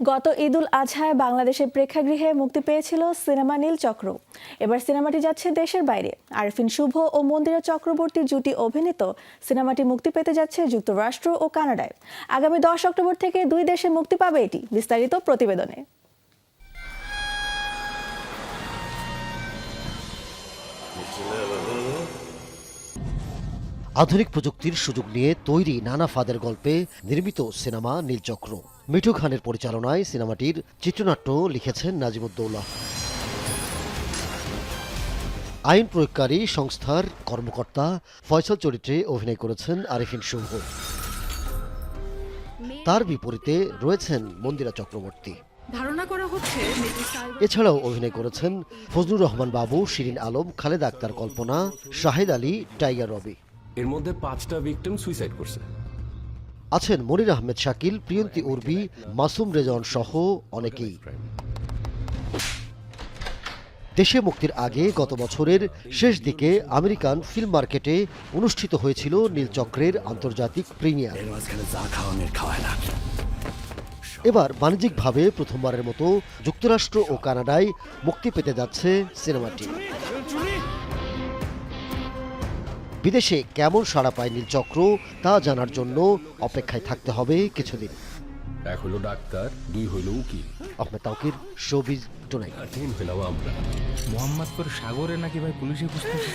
গত ঈদুল আজহায় বাংলাদেশের প্রেক্ষাগৃহে মুক্তি পেয়েছিল সিনেমা নীল চক্র। এবার সিনেমাটি যাচ্ছে দেশের বাইরে। আরফিন শুভ ও মন্দিরা চক্রবর্তীর জুটি অভিনীত সিনেমাটি মুক্তি পেতে যাচ্ছে যুক্তরাষ্ট্র ও কানাডায়। আগামী দশ অক্টোবর থেকে দুই দেশে মুক্তি পাবে এটি, বিস্তারিত প্রতিবেদনে। আধুনিক প্রযুক্তির সুযোগ নিয়ে তৈরি নানা ফাদের গল্পে নির্মিত সিনেমা নীলচক্র। মিঠু খানের পরিচালনায় সিনেমাটির চিত্রনাট্য লিখেছেন নাজিমুদ্দৌলা। আইন প্রয়োগকারী সংস্থার কর্মকর্তা ফয়সল চরিত্রে অভিনয় করেছেন আরিফিন শুভ তার বিপরীতে রয়েছেন মন্দিরা চক্রবর্তী। ধারণা করা হচ্ছে এছাড়াও অভিনয় করেছেন ফজলুর রহমান বাবু শিরিন আলম খালেদ আক্তার কল্পনা শাহেদ আলী টাইগার রবি। এর মধ্যে পাঁচটা ভিকটিম সুইসাইড করছে। আছেন মনির আহমেদ শাকিল, প্রিয়ন্তী উর্বি, মাসুম রেজন সহ অনেকেই। দেশে মুক্তির আগে গত বছরের শেষ দিকে আমেরিকান ফিল্ম মার্কেটে অনুষ্ঠিত হয়েছিল নীলচক্রের আন্তর্জাতিক প্রিমিয়ার। এবার বাণিজ্যিকভাবে প্রথমবারের মতো যুক্তরাষ্ট্র ও কানাডায় মুক্তি পেতে যাচ্ছে সিনেমাটি। বিদেশে কেমন সাড়া পায় নীলচক্র তা জানার জন্য অপেক্ষায় থাকতে হবে কিছুদিন। এক হলো ডাক্তার দুই হইল উকিল। আহমেদ তাউকির শোবিজ টুনাইট আর তিন হইলাম আমরা। মোহাম্মদপুর সাগরে নাকি ভাই পুলিশে খুঁজতেছে?